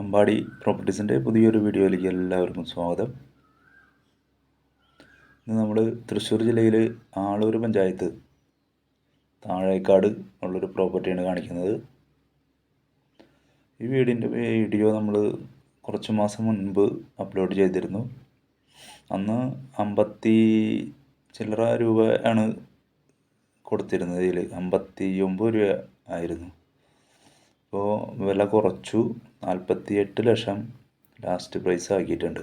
അമ്പാടി പ്രോപ്പർട്ടീസിന്റെ പുതിയൊരു വീഡിയോയിലേക്ക് എല്ലാവർക്കും സ്വാഗതം. ഇന്ന് നമ്മൾ തൃശ്ശൂർ ജില്ലയിൽ ആളൂർ പഞ്ചായത്ത് താഴേക്കാട് ഉള്ളൊരു പ്രോപ്പർട്ടിയാണ് കാണിക്കുന്നത്. ഈ വീടിന്റെ വീഡിയോ നമ്മൾ കുറച്ച് മാസം മുൻപ് അപ്ലോഡ് ചെയ്തിരുന്നു. അന്ന് അമ്പത്തി ചില്ലറ രൂപയാണ് കൊടുത്തിരുന്നത് ഇതിൽ അമ്പത്തി ഒമ്പത് രൂപ ആയിരുന്നു. ഇപ്പോൾ വില കുറച്ചു. നാൽപ്പത്തി എട്ട് ലക്ഷം ലാസ്റ്റ് പ്രൈസ് ആക്കിയിട്ടുണ്ട്.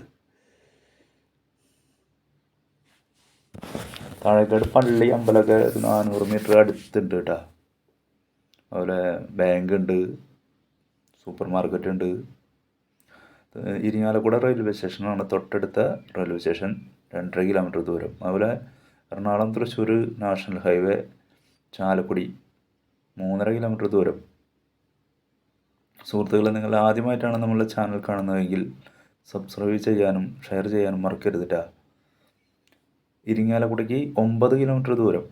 താഴേക്കാട് പള്ളി അമ്പലമൊക്കെ നാനൂറ് മീറ്റർ അടുത്തുണ്ട് കേട്ടോ. അതുപോലെ ബാങ്ക് ഉണ്ട് സൂപ്പർ മാർക്കറ്റ് ഉണ്ട്. ഇരിങ്ങാലക്കുട റെയിൽവേ സ്റ്റേഷനാണ് തൊട്ടടുത്ത റെയിൽവേ സ്റ്റേഷൻ രണ്ടര കിലോമീറ്റർ ദൂരം. അതുപോലെ എറണാകുളം തൃശ്ശൂർ നാഷണൽ ഹൈവേ ചാലക്കുടി. മൂന്നര കിലോമീറ്റർ ദൂരം. സുഹൃത്തുക്കളെ നിങ്ങൾ ആദ്യമായിട്ടാണ് നമ്മളുടെ ചാനൽ കാണുന്നതെങ്കിൽ സബ്സ്ക്രൈബ് ചെയ്യാനും ഷെയർ ചെയ്യാനും മറക്കരുതിട്ട ഇരിങ്ങാലക്കുടയ്ക്ക് ഒമ്പത് കിലോമീറ്റർ ദൂരം.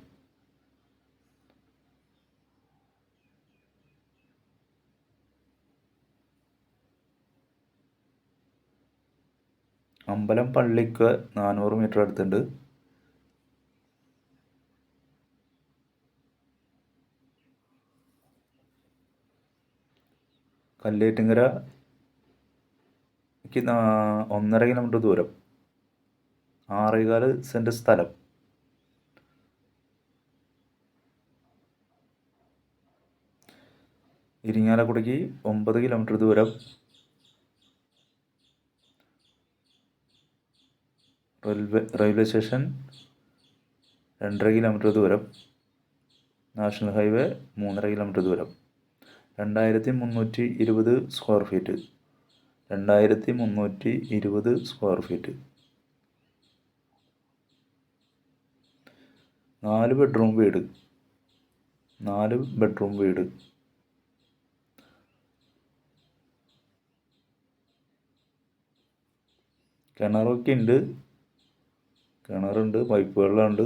അമ്പലം പള്ളിക്ക് നാനൂറ് മീറ്റർ അടുത്തുണ്ട്. കല്ലേറ്റുങ്കരയ്ക്ക് ഒന്നര കിലോമീറ്റർ ദൂരം. ആറേകാൽ സെന്റ് സ്ഥലം. ഇരിങ്ങാലക്കുടയ്ക്ക് ഒമ്പത് കിലോമീറ്റർ ദൂരം. റെയിൽവേ റെയിൽവേ സ്റ്റേഷൻ രണ്ടര കിലോമീറ്റർ ദൂരം. നാഷണൽ ഹൈവേ മൂന്നര കിലോമീറ്റർ ദൂരം. രണ്ടായിരത്തി മുന്നൂറ്റി ഇരുപത് സ്ക്വയർ ഫീറ്റ് രണ്ടായിരത്തി മുന്നൂറ്റി ഇരുപത് സ്ക്വയർ ഫീറ്റ് നാല് ബെഡ്റൂം വീട്. നാല് ബെഡ്റൂം വീട്. കിണറൊക്കെ ഉണ്ട് കിണറുണ്ട് പൈപ്പ് വെള്ളമുണ്ട്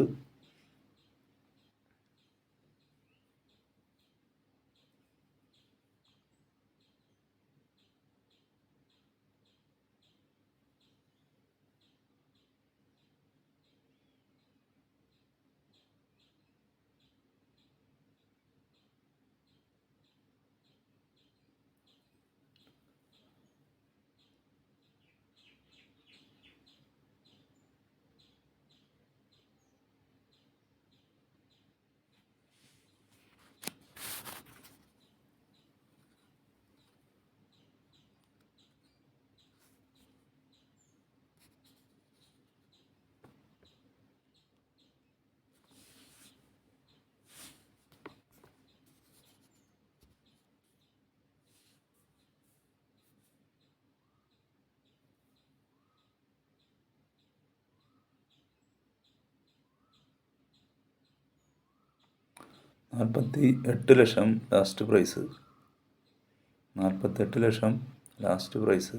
നാൽപ്പത്തി എട്ട് ലക്ഷം ലാസ്റ്റ് പ്രൈസ് നാൽപ്പത്തെട്ട് ലക്ഷം ലാസ്റ്റ് പ്രൈസ്